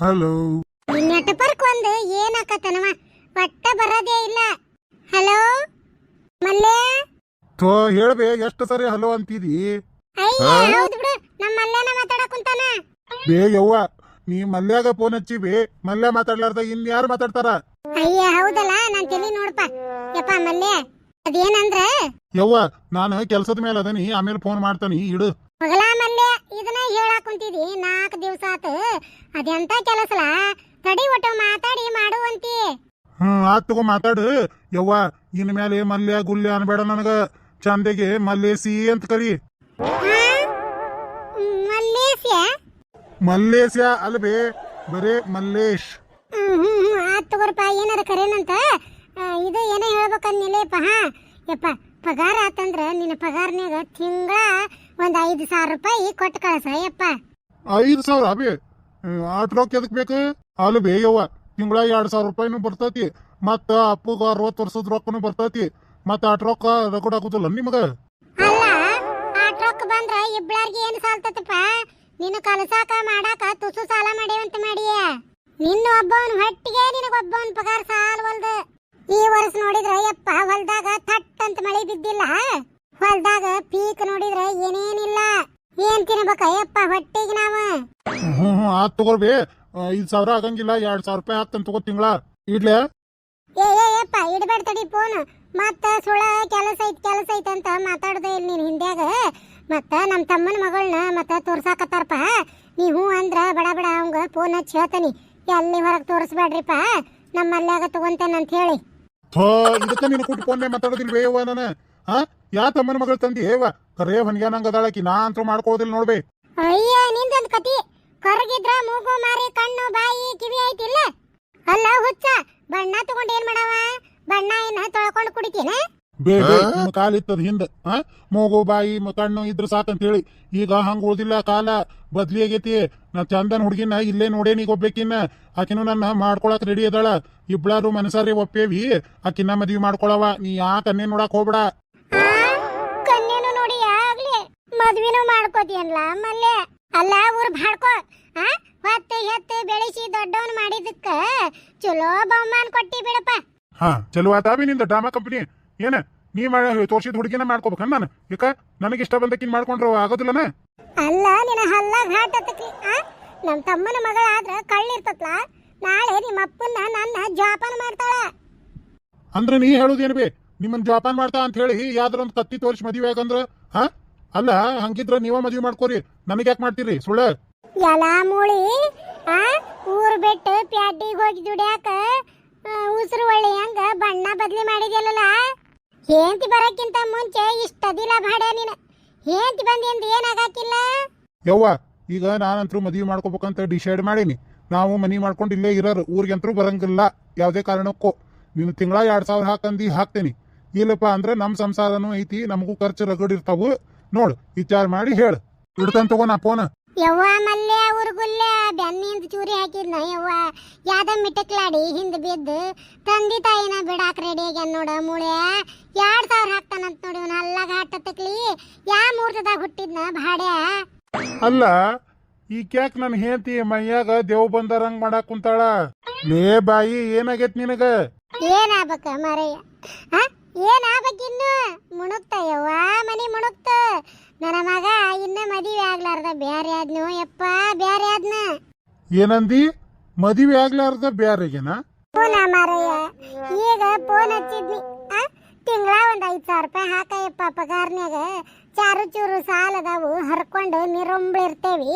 Hello. ನೆಟಪರ್ಕ್ ಒಂದು ಏನಾಕತ್ತನವ? ಒಟ್ಟ ಬರೋದೇ ಇಲ್ಲ. ಹಲೋ? ಮಲ್ಲೆ? ಥೋ ಹೇಳ್ಬೆ ಎಷ್ಟು ಸರಿ ಹಲೋ ಅಂತಿದಿ? ಅಯ್ಯ ಹೌದು ಬಿಡು ನಮ್ಮ ಮಲ್ಲೆನ ಮಾತಾಡಕ್ ಕುಂತಾನ. ಬೇ ಯವ್ವ ನೀ ಮಲ್ಯಾಗ ಫೋನ್ ಹಚ್ಚಿ ಬೇ ಮಲ್ಯ ಮಾತಾಡ್ಲಾರ್ದ ಇನ್ ಯಾರು ಮಾತಾಡ್ತಾರ? ಅಯ್ಯ ಹೌದಲ್ಲ ನಾನ್ ತಲಿ ನೋಡಪ್ಪ ಯಪ್ಪ ಮಲ್ಲೆ ಅದೇನಂದ್ರ? ಯವ್ವ ನಾನು ಕೆಲ್ಸದ ಮೇಲೆ ಅದನಿ ಆಮೇಲೆ ಫೋನ್ ಮಾಡ್ತಾನಿ ಇಡು. ಮಗಳ ಮಲ್ಲೆ ಇದನ್ನ ಹೇಳಾಕ್ ಕುಂತಿದಿ? ನಾಲ್ಕು ದಿವಸ ಆತ. ಅದೆಂತ ಕೆಲಸಲ? ತಡಿ ಒಟ್ಟು ಮಾತಾಡಿ ಮಾಡುವಂತಿ. ಹ್ಮ್ ಆತ್ ತಗೋ ಮಾತಾಡು. ಯವ್ವ ಇನ್ ಮೇಲೆ ಮಲ್ಯ ಗುಲ್ಯ ಅನ್ಬೇಡ ನನಗ. ಚಂದಗೆ ಮಲ್ಲೇಸಿ ಅಂತ ಕರಿ? ಮಲ್ಲೇಸ್ಯ? ಮಲ್ಲೇಸ್ಯ ಅಲ್ಬೇ ಬರೇ ಮಲ್ಲೇಶ್. ಹ್ಮ್ ಆತ್ ತಗೋರಪ್ಪ ಏನಾರ ಕರೇನಂತ? ಇದು ಏನೋ ಹೇಳ್ಬೇಕನ್ನಿಲೇಪ ಹಾ? ಯಪ್ಪ ಪಗಾರ ಆತಂದ್ರ ನಿನ್ನ ಪಗಾರನ್ಯಾಗ ತಿಂಗಳ ಒಂದ್ ಐದು ಸಾವಿರ ರೂಪಾಯಿ ಕೊಟ್ಟು ಕಳಸ ಯಪ್ಪ ಐದು ಸಾವಿರ ಅಬಿ ಆಟ್ ರೊಕ್ಕ ಎದಕ್ ಬೇಕು? ಅಲ್ಲಿ ಬೇಯವ್ವ. ತಿಂಗಳ ಎರಡ್ ಸಾವಿರ ರೂಪಾಯಿನೂ ಬರ್ತೈತಿ. ಮತ್ತ ಅಪ್ಪಗ ಅರವತ್ತು ವರ್ಷದ ರೊಕ್ಕನು ಬರ್ತೈತಿ. ಮತ್ತ ಆಟ್ ರೊಕ್ಕ ರಗಡ್ ಆಗುದಿಲ್ಲ ನಿಮಗ? ಅಲ್ಲ ಆಟ್ ರೊಕ್ಕ ಬಂದ್ರ ಇಬ್ಳಾರ್ಗಿ ಏನ್ ಸಾಲ್ತತಪ್ಪ? ನಿನ್ನ ಕಲಸಾಕ ಮಾಡಾಕ ತುಸು ಸಾಲ ಮಾಡೇವಂತ ಮಾಡಿಯ. ನಿನ್ನ ಒಬ್ಬವನ್ ಹೊಟ್ಟಿಗೆ ನಿನಗೊಬ್ಬವನ್ ಪಗಾರ ಸಾಲ್ವಲ್ದು ಈ ವರ್ಷ ನೋಡಿದ್ರ ಯಪ್ಪ ಹೊಲ್ದಾಗ ಥಟ್ ಅಂತ ಮಳೆ ಬಿದ್ದಿಲ್ಲ. ಹೊಲ್ದಾಗ ಪೀಕ್ ನೋಡಿದ್ರೆ ಏನೇನಿಲ್ಲ. ಏನ್ ತಿನ್ಬೇಕ ಯಪ್ಪ ಹೊಟ್ಟೆಗೆ ನಾವ? ಹ್ಮ್ ಹ್ಮ್ ಆತ್ ತಗೋಳ್ಬೇ. ಐದ್ ಸಾವಿರ ಆಗಂಗಿಲ್ಲ ಎರಡ್ ಸಾವಿರ ರೂಪಾಯಿ ಆಗ್ತಾನ ತಗೋ ತಿಂಗಳ. ಇಡ್ಲೆ? ಏ ಏ ಯಪ್ಪ ಇಡ್ಬೇಡ ತಡಿ ಫೋನ್ ಮತ್ತ ಸುಳ ಕೆಲಸ ಐತ್ ಕೆಲಸ ಐತ್ ಅಂತ ಮಾತಾಡ್ದೆ ಇಲ್ಲಿ ನೀನ್ ಹಿಂದ್ಯಾಗ. ಮತ್ತ ನಮ್ ತಮ್ಮನ ಮಗಳನ್ನ ಮತ್ತ ತೋರ್ಸಾಕತ್ತಾರಪ್ಪ. ನೀ ಹ್ಞೂ ಅಂದ್ರ ಬಡ ಬಡ ಅವಂಗ ಫೋನ್ ಹಚ್ಚಿ ಹೇಳ್ತಾನಿ. ಎಲ್ಲಿ ಹೊರಗ್ ತೋರಿಸ್ಬೇಡ್ರಿಪ್ಪ? ನಮ್ಮ ಅಲ್ಲಾಗ ತಗೊಂತೇನಂತ ಅಂತ ಹೇಳಿ ಇದಕ್ಕ ನೀನು ಕೂಟ್ ಫೋನ್ ಮಾತಾಡೋದಿಲ್ವೇ ನಾನು? ಹಾ ಯಾ ತಮ್ಮನ ಮಗಳ ತಂದಿ? ಏವ? ಕರೇ ಹೊನ್ಗ್ಯಾನಂಗ ಅದಾಳಕಿ ನಾ ಅಂತೂ ಮಾಡ್ಕೋದಿಲ್ಲ ನೋಡ್ಬೇ. ಅಯ್ಯ ನಿಂದೊಂದ್ ಕತಿ. ಕರಗಿದ್ರ ಮೂಗು ಮಾರಿ ಕಣ್ಣು ಬಾಯಿ ಕಿವಿ ಐತಿಲ್ಲ? ಅಲ್ಲ ಹುಚ್ಚ. ಬಣ್ಣ ತಗೊಂಡ್ ಏನ್ ಮಾಡವ? ಬಣ್ಣ ಏನ ತೊಳ್ಕೊಂಡು ಕುಡಿತೀನ? ಬೇ ಬೇ ನಿಮ್ಮ ಕಾಲ ಇತ್ತದ ಹಿಂದ. ಆ? ಮೂಗು ಬಾಯಿ ಕಣ್ಣು ಇದ್ರ ಸಾಕಂತ ಹೇಳಿ ಈಗ ಹಂಗ ಉಳ್ದಿಲ್ಲ ಕಾಲ. ಬದ್ಲಿ ಆಗೈತಿ. ನಾ ಚಂದನ್ ಹುಡುಗಿನ ಇಲ್ಲೇ ನೋಡೇನಿ ನೀ ಒಬ್ಬೇಕಿನ್ನ ಆಕಿನೂ ನನ್ನ ಮಾಡ್ಕೊಳಕ್ ರೆಡಿ ಅದಾಳ. ಇಬ್ಳಾರು ಮನಸಾರಿ ಒಪ್ಪೇವಿ. ಆಕಿನ್ನ ಮದ್ವಿ ಮಾಡ್ಕೊಳವ. ನೀ ಯಾಕ ಅನ್ನೇ ನೋಡಕ್ ಹೋಗ್ಬೇಡ. ಮದ್ವಿನೂ ಮಾಡ್ಕೋತಿಯನ್ಲ ಮಲ್ಲೆ? ಅಲ್ಲ ಊರ್ ಬಾಡ್ಕೋ ಆ? ಹೊತ್ತು ಹೆತ್ತು ಬೆಳೆಸಿ ದೊಡ್ಡವನ್ ಮಾಡಿದಕ್ಕ ಚಲೋ ಬಹುಮಾನ ಕೊಟ್ಟಿ ಬಿಡಪ್ಪ. ಹಾ ಚಲೋ ಆತಾವಿ ನಿಂದ ಡ್ರಾಮಾ ಕಂಪನಿ. ಏನ ನೀ ತೋರ್ಸಿದ ಹುಡುಗಿನ ಮಾಡ್ಕೋಬೇಕ ನಾನು? ಯಾಕ ನನಗೆ ಇಷ್ಟ ಬಂದಕ್ಕಿನ್ ಮಾಡ್ಕೊಂಡ್ರ ಆಗೋದಿಲ್ಲನ? ಅಲ್ಲ ನಿನ್ನ ಹಲ್ಲ ಘಾಟ್ ಹತ್ತಕ್ಲಿ ಆ? ನಮ್ ತಮ್ಮನ ಮಗಳಾದ್ರ ಕಳ್ಳಿರ್ತತ್ಲ ನಾಳೆ ನಿಮ್ಮ ಅಪ್ಪನ್ನ ನನ್ನ ಜೋಪಾನ ಮಾಡ್ತಾಳ. ಅಂದ್ರೆ ನೀ ಹೇಳುದೇನು ಬೇ? ನಿಮ್ಮನ್ ಜೋಪಾನ ಮಾಡ್ತಾ ಅಂತ ಹೇಳಿ ಯಾವ್ದಾರ ಒಂದ್ ಕತ್ತಿ ತೋರಿಸಿ ಮದುವೆ ಆಗಂದ್ರ ಹಾ ಅಲ್ಲ ಹಂಗಿದ್ರ ನೀವ ಮದ್ವಿ ಮಾಡ್ಕೋರಿ. ನಮಗ್ ಯಾಕೆ ಮಾಡ್ತೀರಿ ಸುಳ್ಳ? ಎಲ್ಲ ಮೂಳಿ ಆ ಊರ್ ಬಿಟ್ಟು ಪ್ಯಾಟಿಗೆ ಹೋಗಿ ದುಡ್ಯಾಕ ಉಸಿರು ಒಳ್ಳೆ ಹಂಗ ಬಣ್ಣ ಬದ್ಲಿ ಮಾಡಿದ್ಯಲ್ಲ ಹೇಂತಿ ಬರಕ್ಕಿಂತ ಮುಂಚೆ ಇಷ್ಟದಿಲ್ಲ ಭಾಡ ನೀನು. ಹೇಂತಿ ಬಂದಿಂದ ಏನಾಗಾಕಿಲ್ಲ ಯವ್ವ ಈಗ ನಾನಂತರೂ ಮದ್ವಿ ಮಾಡ್ಕೋಬೇಕಂತ ಡಿಸೈಡ್ ಮಾಡೀನಿ. ನಾವು ಮನಿ ಮಾಡ್ಕೊಂಡು ಇಲ್ಲೇ ಇರೋರು ಊರಿಗಂತರೂ ಬರಂಗಿಲ್ಲ. ಯಾವುದೇ ಕಾರಣಕ್ಕೂ. ನೀನು ತಿಂಗಳ ಎರಡ್ ಸಾವಿರ ಹಾಕಂದಿ ಹಾಕ್ತೇನಿ. ಇಲ್ಲಪ್ಪ ಅಂದ್ರೆ ನಮ್ಮ ಸಂಸಾರನೂ ಐತಿ ನಮಗೂ ಖರ್ಚು ರಗಡ್ ಇರ್ತಾವು. ನೋಡು ವಿಚಾರ ಮಾಡಿ ಹೇಳು. ಇಡ್ತಾನ ತಗೋ ನಾ ಫೋನ್ ಯವ್ವ ಮಲ್ಯ ಉರ್ಗುಲ್ಯ ಬೆನ್ನಿಂದ ಚೂರಿ ಹಾಕಿದ್ನ. ಯವ್ವ ಯಾದ ಮಿಟಕ್ಲಾಡಿ ಹಿಂದ್ ಬಿದ್ದು ತಂದಿ ತಾಯಿನ ಬಿಡಾಕ್ ರೆಡಿ ಆಗ್ಯಾನ ನೋಡ. ಮೂಳೆ ಎರಡ್ ಸಾವಿರ ಹಾಕ್ತಾನಂತ ನೋಡಿ ಇವ್ನ ಹಲ್ಲಾಗ ಹಾಟತ್ತಕ್ಲಿ ಯಾ ಮುಹೂರ್ತದಾಗ ಹುಟ್ಟಿದ್ನ ಭಾಡ್ಯ? ಅಲ್ಲ ಈ ಕ್ಯಾಕ್ ನನ್ ಹೇಳ್ತಿ ಮೈಯಾಗ ದೇವ್ ಬಂದರಂಗ್ ಮಾಡಾಕ್ ಕುಂತಾಳ. ಲೇ ಬಾಯಿ ಏನಾಗೈತ್ ನಿನಗ? ಏನಾಗ್ಬೇಕ ಮರಯ್ಯ? ಆ ಏನಾಗ್ಬೇಕಿನ್ನು? ಮುಣುಕ್ತ ಯವ್ವ ಮನಿ ಮುಣುಕ್ತ. ನನ್ನ ಮಗ ಇನ್ನ ಮದುವೆ ಆಗ್ಲಾರ್ದ ಬ್ಯಾರೆ ಆದ್ನು? ಯಪ್ಪ ಬ್ಯಾರೆ ಆದ್ನ? ಏನಂದಿ? ಮದುವೆ ಆಗ್ಲಾರ್ದ ಬ್ಯಾರೆಗೆನಾ? ಫೋನ ಮಾರಯ್ಯ ಈಗ ಫೋನ್ ಹಚ್ಚಿದ್ನಿ. ಆ ತಿಂಗಳ ಒಂದ್ ಐದ್ ಸಾವಿರ ರೂಪಾಯಿ ಹಾಕಯ್ಯಪ್ಪ ಪಗಾರ್ನ್ಯಾಗ. ಚಾರು ಚೂರು ಸಾಲ ಅದಾವು ಹರ್ಕೊಂಡು ನಿರೊಂಬ್ಳಿರ್ತೇವಿ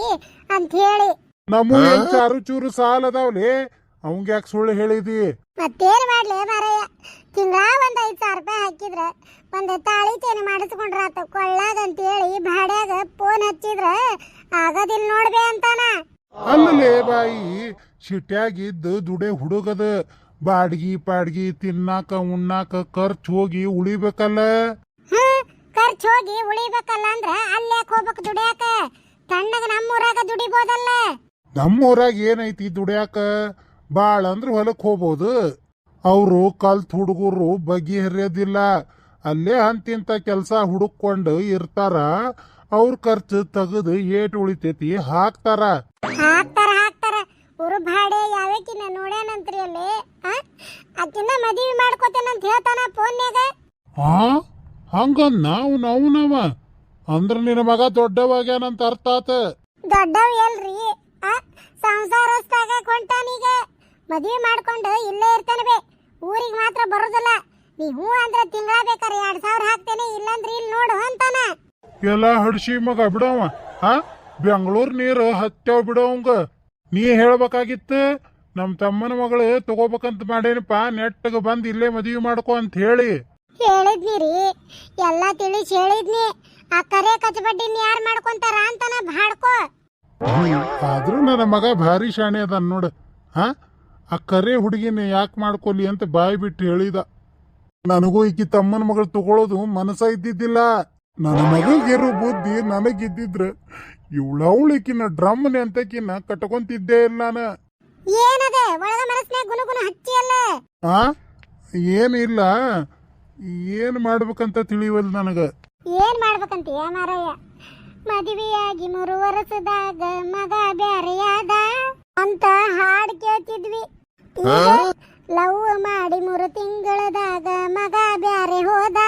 ಅಂತ ಹೇಳಿ. ನಮ್ಮ ಏನ್ ಚಾರು ಚೂರು ಸಾಲ ಅದಾವ್ಲಿ ಅವಂಗ ಯಾಕೆ ಸುಳ್ಳು ಹೇಳಿದಿ? ಮತ್ತೇನ್ ಮಾಡ್ಲಿ ಮಾರಯ್ಯ ತಿಂಗಳ ಒಂದ್ ಐದ್ ಸಾವಿರ ರೂಪಾಯಿ ಹಾಕಿದ್ರ ಒಂದ್ ತಾಳಿ ಚೇನ ಮಾಡಿಸ್ಕೊಂಡ್ರ ಆತ ಕೊಳ್ಳಾಗ ಅಂತ ಹೇಳಿ ಭಾಡ್ಯಾಗ ಫೋನ್ ಹಚ್ಚಿದ್ರ ಆಗೋದಿಲ್ಲ ನೋಡ್ಬೇ ಅಂತಾನ. ಅಲ್ಲಲೇ ಬಾಯಿ ಸಿಟ್ಯಾಗಿದ್ದು ದುಡೆ ಹುಡುಗದ ಬಾಡ್ಗಿ ಪಾಡ್ಗಿ ತಿನ್ನಾಕ ಉಣ್ಣಾಕ ಖರ್ಚು ಹೋಗಿ ಉಳಿಬೇಕಲ್ಲ? ಖರ್ಚು ಹೋಗಿ ಉಳಿಬೇಕಲ್ಲ ಅಂದ್ರ ಅಲ್ಲೇ ಹೋಗ್ಬೇಕು ದುಡಿಯಾಕ? ತಣ್ಣಗ ನಮ್ಮೂರಾಗ ದುಡಿಬೋದಲ್ಲ. ನಮ್ಮೂರಾಗ ಏನೈತಿ ದುಡ್ಯಾಕ? ಬಾಳ ಅಂದ್ರೆ ಹೊಲಕ್ಕೆ ಹೋಗ್ಬೋದು. ಅವರು ಕಲ್ತ್ ಹುಡುಗರು ಬಗೆಹರಿಯೋದಿಲ್ಲ ಅಲ್ಲೇ ಅಂತಿಂತ ಕೆಲಸ ಹುಡುಕೊಂಡು ಇರ್ತಾರ. ಅವ್ರ ಖರ್ಚು ತೆಗೆದು ಏಟ್ ಉಳಿತೈತಿ ಹಾಕ್ತಾರ. ಹಾಕ್ತಾರ ಹಾಕ್ತಾರ. ಉರುಬಾಡೆ ಯಾವಕಿನ ನೋಡ್ಯಾನಂತ್ರಿ ಅಲ್ಲಿ? ಆ? ಆಕಿನ ಮದುವೆ ಮಾಡ್ಕೋತೇನಂತ ಹೇಳ್ತಾನ ಫೋನ್ಯಾಗ ಆ? ಹಂಗನ್ನ ಅವ್ನ ಅವನವ ಅಂದ್ರ ನಿನ್ನ ಮಗ ದೊಡ್ಡವಾಗ್ಯಾನಂತ ಅರ್ಥ ಆತ. ದೊಡ್ಡವ ಎಲ್ರಿ? ಆ? ಸಂಸಾರಸ್ತಾಗ ಕೊಂಟಾನೀಗ? ಮದುವೆ ಮಾಡ್ಕೊಂಡು ಇಲ್ಲೇ ಇರ್ತಾನೆ ಊರಿಗೆ ಮಾತ್ರ ಬರೋದಿಲ್ಲ. ನೀ ಹೂ ಅಂದ್ರೆ ತಿಂಗಳ ಬೇಕಾರೆ ಎರಡ್ ಸಾವಿರ ಹಾಕ್ತೇನೆ ಇಲ್ಲಂದ್ರೆ ಇಲ್ಲಿ ನೋಡು ಅಂತಾನ. ಎಲ್ಲ ಹಡ್ಸಿ ಮಗ ಬಿಡವ ಹಾ? ಬೆಂಗಳೂರು ನೀರು ಹತ್ತವ ಬಿಡವಂಗ ನೀ ಹೇಳ್ಬೇಕಾಗಿತ್ತು ನಮ್ಮ ತಮ್ಮನ ಮಗಳು ತಗೋಬೇಕಂತ ಮಾಡೇನಪ್ಪ ನೆಟ್ಟಗೆ ಬಂದು ಇಲ್ಲೇ ಮದುವೆ ಮಾಡ್ಕೊ ಅಂತ ಹೇಳಿ. ಹೇಳಿದ್ನಿ ರೀ ಎಲ್ಲ ತಿಳಿಸಿ ಹೇಳಿದ್ನಿ. ಆ ಕರೆ ಕಚಬಡ್ಡಿನ ಯಾರು ಮಾಡ್ಕೊಂತಾರ ಅಂತಾನ ಬಾಡ್ಕೋ ಆದ್ರೂ ನನ್ನ ಮಗ ಭಾರಿ ಶಾಣೆ ಅದ ನೋಡು ಹಾ? ಆ ಕರೆ ಹುಡುಗಿನ ಯಾಕೆ ಮಾಡ್ಕೊಲಿ ಅಂತ ಬಾಯಿ ಬಿಟ್ಟು ಹೇಳಿದ. ನನಗೂ ಈಕಿ ತಮ್ಮನ ಮಗಳು ತಗೊಳ್ಳೋದು ಮನಸ್ಸ ಇದ್ದಿದ್ದಿಲ್ಲ. ನನ್ನ ಇರೋ ಬುದ್ಧಿ ನನಗಿದ್ದಿದ್ರೆ ಇವಳವಳಿಕಿನ ಡ್ರಮ್ನೆ ಅಂತಕಿನ ಕಟ್ಕೊಂತಿದ್ದೆ ಇಲ್ಲ ನಾನು. ಏನದೆ? ಒಳಗ ಮನಸ್ನ್ಯಾಗ ಗುನುಗುನು ಹಚ್ಚಿ ಅಲ್ಲ ಆ ಏನಿಲ್ಲ ಏನ್ ಮಾಡ್ಬೇಕಂತ ತಿಳಿವಲ್ ನನಗ. ಏನ್ ಮಾಡ್ಬೇಕಂತ ಮಾರಯ್ಯ ಮದುವೆಯಾಗಿ ಮೂರು ವರ್ಷದಾಗ ಮಗ ಬ್ಯಾರೆಯಾದ. ಅಂತ ಹಾಡ್ ಕೇಳ್ತಿದ್ವಿ. ಲವ್ ಮಾಡಿ ಮೂರು ತಿಂಗಳದಾಗ ಮಗ ಬ್ಯಾರೆ ಹೋದ.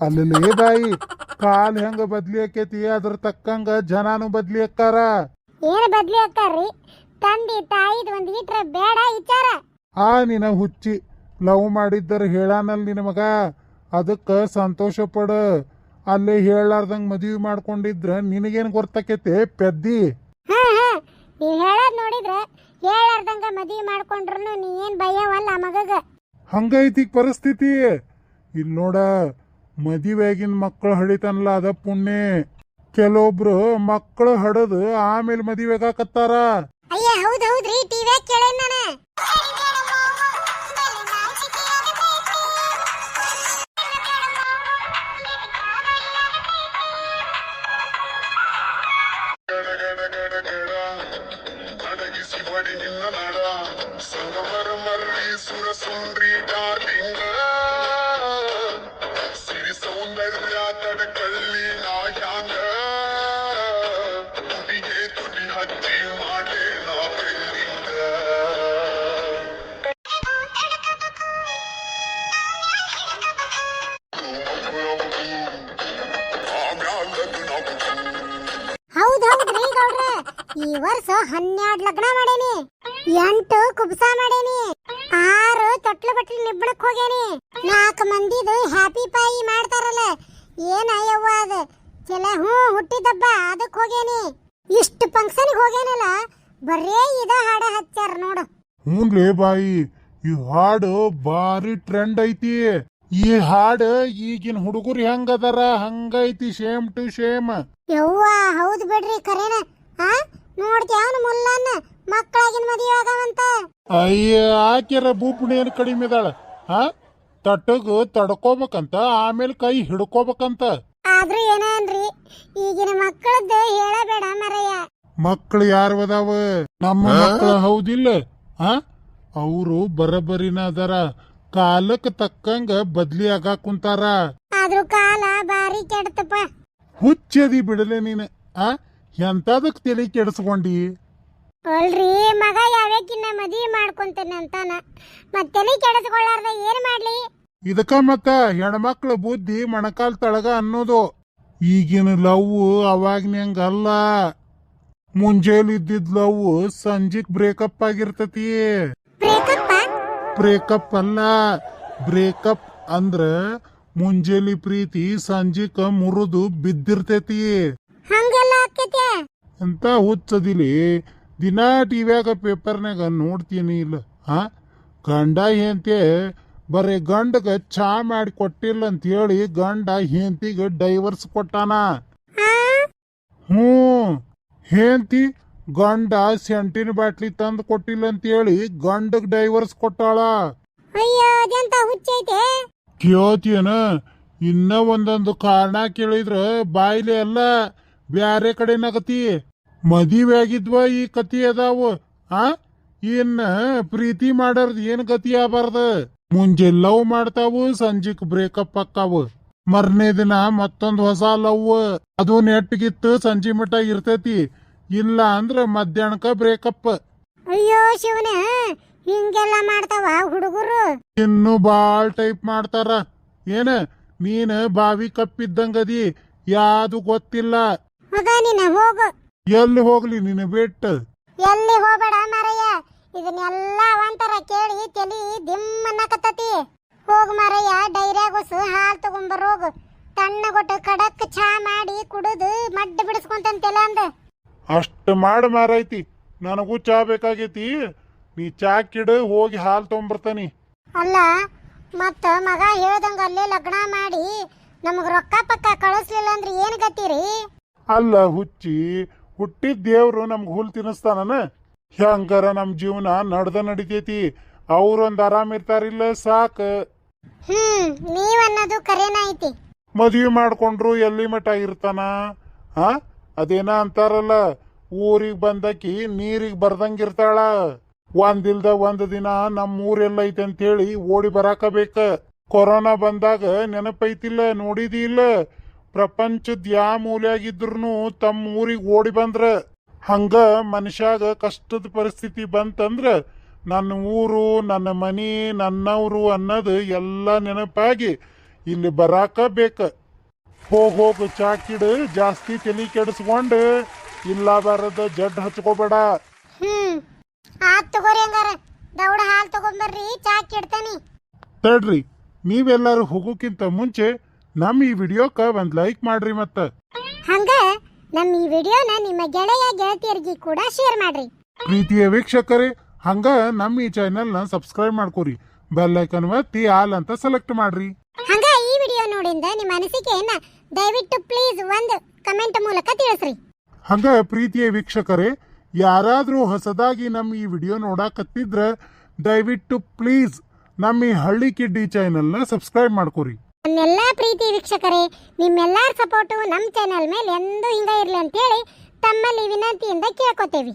ಅಲ್ಲೇ ಬಾಯಿ ಕಾಲ್ ಹೆಂಗ ಬದ್ಲಿ ಆಕೇತಿ? ಅದ್ರ ತಕ್ಕಂಗ ಜನಾನು ಬದ್ಲಿ ಆಕ್ಕಾರ ಏನ್ ಬದ್ಲಿ ಅಕ್ಕಾರ್ರಿ? ತಂದೆ ತಾಯಿದ್ ಒಂದ್ ಇಟ್ರ ಬೇಡ ವಿಚಾರ. ಆ ನಿನ ಹುಚ್ಚಿ ಲವ್ ಮಾಡಿದ್ದರ ಹೇಳಾನಲ್ ನಿನ ಮಗ. ಅದಕ್ಕ ಸಂತೋಷ ಪಡ. ಅಲ್ಲೇ ಹೇಳಾರ್ದಂಗ್ ಮದ್ವಿ ಮಾಡ್ಕೊಂಡಿದ್ರ ನಿನಗೇನ್ ಗೊತ್ತಾಕೈತೆ ಪೆದ್ದಿ? ಹಾ ಹಾ. ನೀವ್ ಹೇಳೋದ್ ನೋಡಿದ್ರ ಹೇಳಾರ್ದಂಗ ಮದ್ವಿ ಮಾಡ್ಕೊಂಡ್ರು ನೀ ಏನ್ ಭಯವಲ್ಲ ಮಗಗ? ಹಂಗೈತಿ ಪರಿಸ್ಥಿತಿ. ಇಲ್ಲಿ ನೋಡ ಮದುವೆಗಿನ ಮಕ್ಕಳು ಹಡಿತನಲ್ಲ ಅದ ಪುಣ್ಯ. ಕೆಲವೊಬ್ರು ಮಕ್ಕಳು ಹಡದು ಆಮೇಲೆ ಮದಿವೆಗಾಕತ್ತಾರ ಅಯ್ಯ ಹೌದ್ ಹೌದ್ರಿ ಟಿವಿ ಕೇಳೇನ್ ನಾನು? ವರ್ಷ ಹನ್ನೆರಡ್ ಲಗ್ನ ಮಾಡೇನಿ ಎಂಟು ಕುಬ್ಸ ಮಾಡೇನಿ ಆರು ತೊಟ್ಲು ಬಟ್ಲು ನಿಬ್ಬಣಕ್ ಹೋಗೇನಿ. ನಾಲ್ಕು ಮಂದಿದು ಹ್ಯಾಪಿ ಪಾಯಿ ಮಾಡ್ತಾರಲ್ಲ ಏನ ಯವ್ವ ಅದು? ಚಲ ಹ್ಞೂ ಹುಟ್ಟಿದಬ್ಬ ಅದಕ್ಕೆ ಹೋಗೇನಿ. ಇಷ್ಟು ಫಂಕ್ಷನ್ಗೆ ಹೋಗೇನಲ್ಲ ಬರೇ ಇದ ಹಾಡ ಹಚ್ಚಾರ ನೋಡು. ಹ್ಞೂನ್ಲೇ ಬಾಯಿ ಈ ಹಾಡು ಭಾರಿ ಟ್ರೆಂಡ್ ಐತಿ. ಈ ಹಾಡು ಈಗಿನ ಹುಡುಗರು ಹೆಂಗದಾರ? ಹಂಗೈತಿ ಸೇಮ್ ಟು ಸೇಮ್ ಯವ್ವ ಹೌದ್ ಬಿಡ್ರಿ ಕರೇನ ಆ? ನೋಡ್ತಿ ಅವನು ಮುಲ್ಲನ್ನ ಮಕ್ಕಳಾಗಿನ ಮದುವೆ ಆಗವಂತ. ಅಯ್ಯ ಆಕೆರ ಏನು ಕಡಿಮೆ ಇದಾಳ ಹಾ? ತಟ್ಟಗ ತಡ್ಕೋಬೇಕಂತ ಆಮೇಲೆ ಕೈ ಹಿಡ್ಕೋಬೇಕಂತ. ಆದ್ರೂ ಏನನ್ರಿ ಈಗಿನ ಮಕ್ಕಳದ್ದು ಹೇಳಬೇಡ ಮರಯ್ಯ. ಮಕ್ಕಳು ಯಾರು ಅದಾವ? ನಮ್ಮ ಮಕ್ಕಳು ಹೌದಿಲ್ಲ. ಆ ಅವರು ಬರಬರಿನ ಅದಾರ. ಕಾಲಕ್ಕೆ ತಕ್ಕಂಗ ಬದ್ಲಿ ಆಗಾಕ್ ಕುಂತಾರ. ಆದ್ರೂ ಕಾಲ ಬಾರಿ ಕೆಡ್ತಪ್ಪ. ಹುಚ್ಚದಿ ಬಿಡಲೆ ನೀನು ಆ? ಎಂತದಕ್ ತಲೆ ಕೆಡಿಸ್ಕೊಂಡಿ? ಅಲ್ರಿ ಮಗ ಯಾವ್ಯಾಕಿನ್ನ ಮದಿ ಮಾಡ್ಕೊಂತೇನೆ ಅಂತಾನ. ಮತ್ತೆ ಕೆಡಿಸ್ಕೊಳ್ಳಾರ್ದ ಏನ್ ಮಾಡ್ಲಿ? ಇದಕ್ಕ ಮತ್ತ ಹೆಣ್ಮಕ್ಳ ಬುದ್ಧಿ ಮೊಣಕಾಲ್ ತಳಗ ಅನ್ನೋದು. ಈಗಿನ ಲವ್ ಅವಾಗ ಅಲ್ಲ ಮುಂಜಾನೆ ಇದ್ದಿದ್ ಲವ್ ಸಂಜಿಕ್ ಬ್ರೇಕಪ್ ಆಗಿರ್ತತಿ. ಬ್ರೇಕಪ್ ಅಲ್ಲ. ಬ್ರೇಕಪ್ ಅಂದ್ರ ಮುಂಜಾನೆ ಪ್ರೀತಿ ಸಂಜಿಕ ಮುರಿದು ಬಿದ್ದಿರ್ತೈತಿ. ಅಂತ ಹುಚ್ಚದಿಲಿ. ದಿನಾ ಟಿವ್ಯಾಗ ಪೇಪರ್ನಾಗ ನೋಡ್ತೀನಿ ಇಲ್ಲ. ಹಾ ಗಂಡ ಹೆಂಡತಿ ಬರೀ ಗಂಡಗ ಚಾ ಮಾಡಿ ಕೊಟ್ಟಿಲ್ಲ ಅಂತ ಹೇಳಿ ಗಂಡ ಹೆಂಡತಿಗೆ ಡೈವರ್ಸ್ ಕೊಟ್ಟಾನ. ಹ್ಞೂ. ಹೆಂಡತಿ ಗಂಡ ಸೆಂಟಿನ ಬಾಟ್ಲಿ ತಂದು ಕೊಟ್ಟಿಲ್ಲ ಅಂತ ಹೇಳಿ ಗಂಡಗ್ ಡೈವರ್ಸ್ ಕೊಟ್ಟಾಳ. ಅಯ್ಯೋ ಅದೆಂತ ಹುಚ್ಚೈತೆ ಕೇಳ್ತೀಯನ? ಇನ್ನ ಒಂದೊಂದು ಕಾರಣ ಕೇಳಿದ್ರ ಬಾಯ್ಲೆ ಅಲ್ಲ. ಬ್ಯಾರೆ ಕಡೆ ನಗತಿ. ಮದುವೆ ಆಗಿದ್ವ ಈ ಕತಿ ಅದಾವ. ಆ? ಇನ್ನ ಪ್ರೀತಿ ಮಾಡಾರ್ದ ಏನ್ ಗತಿ ಆಗಬಾರ್ದ? ಮುಂಜೆ ಲವ್ ಮಾಡ್ತಾವು ಸಂಜಿಕ್ ಬ್ರೇಕಪ್ ಆಕ್ಕಾವು ಮರ್ನೇ ದಿನ ಮತ್ತೊಂದ್ ಹೊಸ ಲವ್. ಅದು ನೆಟ್ಟಿಗಿತ್ತು ಸಂಜೆ ಮಟ ಇರ್ತೈತಿ. ಇಲ್ಲ ಅಂದ್ರ ಮಧ್ಯಾಹ್ನಕ್ಕ ಬ್ರೇಕಪ್ ಅಯ್ಯೋ ಶಿವನ ಹಿಂಗೆಲ್ಲ ಮಾಡ್ತಾವ ಹುಡುಗರು? ಇನ್ನು ಬಾಳ್ ಟೈಪ್ ಮಾಡ್ತಾರ. ಏನ ನೀನ್ ಬಾವಿ ಕಪ್ಪಿದ್ದಂಗದಿ ಯಾವ್ದು ಗೊತ್ತಿಲ್ಲ. ಮಗ ನೀನ ಹೋಗು. ಎಲ್ಲಿ ಹೋಗ್ಲಿ ನಿನ್ನ ಬಿಟ್ಟು? ಎಲ್ಲಿ ಹೋಗಬೇಡ ಮಾರಯ್ಯ. ಇದನ್ನೆಲ್ಲ ಅವಂತರ ಕೇಳಿ ತಲಿ ದಿಮ್ ಅನ್ನಕತ್ತತಿ ಹೋಗ್ ಮಾರಯ್ಯ ಹಾಲು ಹಾಲ್ ತಗೊಂಬರೋಗು ತಣ್ಣಗೊಟ್ಟು ಕಡಕ್ ಚಾ ಮಾಡಿ ಕುಡಿದು ಮಡ್ಡ ಬಿಡಿಸ್ಕೊಂತಂತೆಲ್ಲ ಅಂದ. ಅಷ್ಟು ಮಾಡ ಮಾರೈತಿ. ನನಗೂ ಚಾ ಬೇಕಾಗೈತಿ. ನೀ ಚಾ ಕಿಡು ಹೋಗಿ ಹಾಲು ತಗೊಂಬರ್ತಾನಿ ಅಲ್ಲ ಮತ್ತ ಮಗ ಹೇಳ್ದಂಗ ಅಲ್ಲೇ ಲಗ್ನ ಮಾಡಿ ನಮಗ್ ರೊಕ್ಕ ಪಕ್ಕ ಕಳಿಸ್ಲಿಲ್ಲ ಅಂದ್ರೆ ಏನ್ ಗತಿರಿ ಅಲ್ಲ ಹುಚ್ಚಿ ಹುಟ್ಟಿದ ದೇವರು ನಮ್ಗೆ ಹುಲ್ ತಿನ್ನಿಸ್ತಾನ ಹೆಂಗಾರ ನಮ್ಮ ಜೀವನ ನಡ್ದ ನಡಿತೈತಿ? ಅವ್ರೊಂದ್ ಆರಾಮ ಇರ್ತಾರಿಲ್ಲ ಸಾಕ. ಹ್ಮ್ ಕರೆನ ಐತಿ. ಮದ್ವಿ ಮಾಡ್ಕೊಂಡ್ರು ಎಲ್ಲಿ ಮಠ ಇರ್ತಾನ? ಆ ಅದೇನ ಅಂತಾರಲ್ಲ ಊರಿಗೆ ಬಂದಕಿ ನೀರಿಗೆ ಬರ್ದಂಗಿರ್ತಾಳ ಒಂದಿಲ್ದ ಒಂದ್ ದಿನ ನಮ್ಮ ಊರೆಲ್ಲ ಐತೆ ಅಂತೇಳಿ ಓಡಿ ಬರಾಕ ಬೇಕ ಕೊರೋನಾ ಬಂದಾಗ ನೆನಪೈತಿಲ್ಲ ನೋಡಿದಿ ಇಲ್ಲ ಪ್ರಪಂಚದ ಯಾ ಮೂಲೆಯಾಗಿದ್ರು ತಮ್ಮ ಊರಿಗೆ ಓಡಿ ಬಂದ್ರ ಹಂಗ ಮನುಷ್ಯಾಗ ಕಷ್ಟದ ಪರಿಸ್ಥಿತಿ ಬಂತಂದ್ರ ನನ್ನ ಊರು ನನ್ನ ಮನೆ ನನ್ನವರು ಅನ್ನೋದು ಎಲ್ಲ ನೆನಪಾಗಿ ಇಲ್ಲಿ ಬರಾಕ ಬೇಕ. ಹೋಗಿ ಹೋಗು ಚಾಕಿಡು ಜಾಸ್ತಿ ತಲೆ ಕೆಡಿಸ್ಕೊಂಡು ಇಲ್ಲ ಬರದ ಜಡ್ ಹಚ್ಕೋಬೇಡ. ಹ್ಮ್ ಆತ್ ತಗೋರಿ ಹಂಗಾರ. ದೌಡ ಹಾಲ್ ತಗೊಂಬರ್ರಿ ಚಾ ಇಡ್ತಾನಿ. ತಡ್ರಿ ನೀವೆಲ್ಲರೂ ಹೋಗೋಕ್ಕಿಂತ ಮುಂಚೆ ನಮ್ಮ ಈ ವಿಡಿಯೋಕ್ಕ ಒಂದ್ ಲೈಕ್ ಮಾಡ್ರಿ ಮತ್ತ. ಹಂಗ ನಮ್ಮ ಈ ವಿಡಿಯೋನ ನಿಮ್ಮ ಗೆಳೆಯ ಗೆಳತಿಯರಿಗೆ ಕೂಡ ಶೇರ್ ಮಾಡ್ರಿ. ಪ್ರೀತಿಯ ವೀಕ್ಷಕರೇ ಹಂಗ ನಮ್ಮ ಈ ಚಾನೆಲ್ನ ಸಬ್ಸ್ಕ್ರೈಬ್ ಮಾಡ್ಕೋರಿ. ಬೆಲ್ ಐಕನ್ ಒತ್ತಿ ಆಲ್ ಅಂತ ಸೆಲೆಕ್ಟ್ ಮಾಡ್ರಿ. ಹಂಗ ಈ ವಿಡಿಯೋ ನೋಡಿಂದ ನಿಮ್ಮ ಅನಿಸಿಕೆಯನ್ನ ದಯವಿಟ್ಟು ಪ್ಲೀಸ್ ಒಂದು ಕಮೆಂಟ್ ಮೂಲಕ ತಿಳಿಸ್ರಿ. ಹಂಗ ಪ್ರೀತಿಯ ವೀಕ್ಷಕರೇ ಯಾರಾದ್ರೂ ಹೊಸದಾಗಿ ನಮ್ಮ ಈ ವಿಡಿಯೋ ನೋಡಾಕತ್ತಿದ್ರ ದಯವಿಟ್ಟು ಪ್ಲೀಸ್ ನಮ್ಮ ಈ ಹಳ್ಳಿ ಕಿಡ್ಡಿ ಚಾನೆಲ್ನ ಸಬ್ಸ್ಕ್ರೈಬ್ ಮಾಡ್ಕೋರಿ. ನನ್ನೆಲ್ಲಾ ಪ್ರೀತಿ ವೀಕ್ಷಕರೇ, ನಿಮ್ಮೆಲ್ಲರ ಸಪೋರ್ಟು ನಮ್ಮ ಚಾನೆಲ್ ಮೇಲೆ ಎಂದೂ ಹಿಂಗ ಇರಲಿ ಅಂತೇಳಿ ತಮ್ಮಲ್ಲಿ ವಿನಂತಿಯಿಂದ ಕೇಳ್ಕೊತೇವಿ.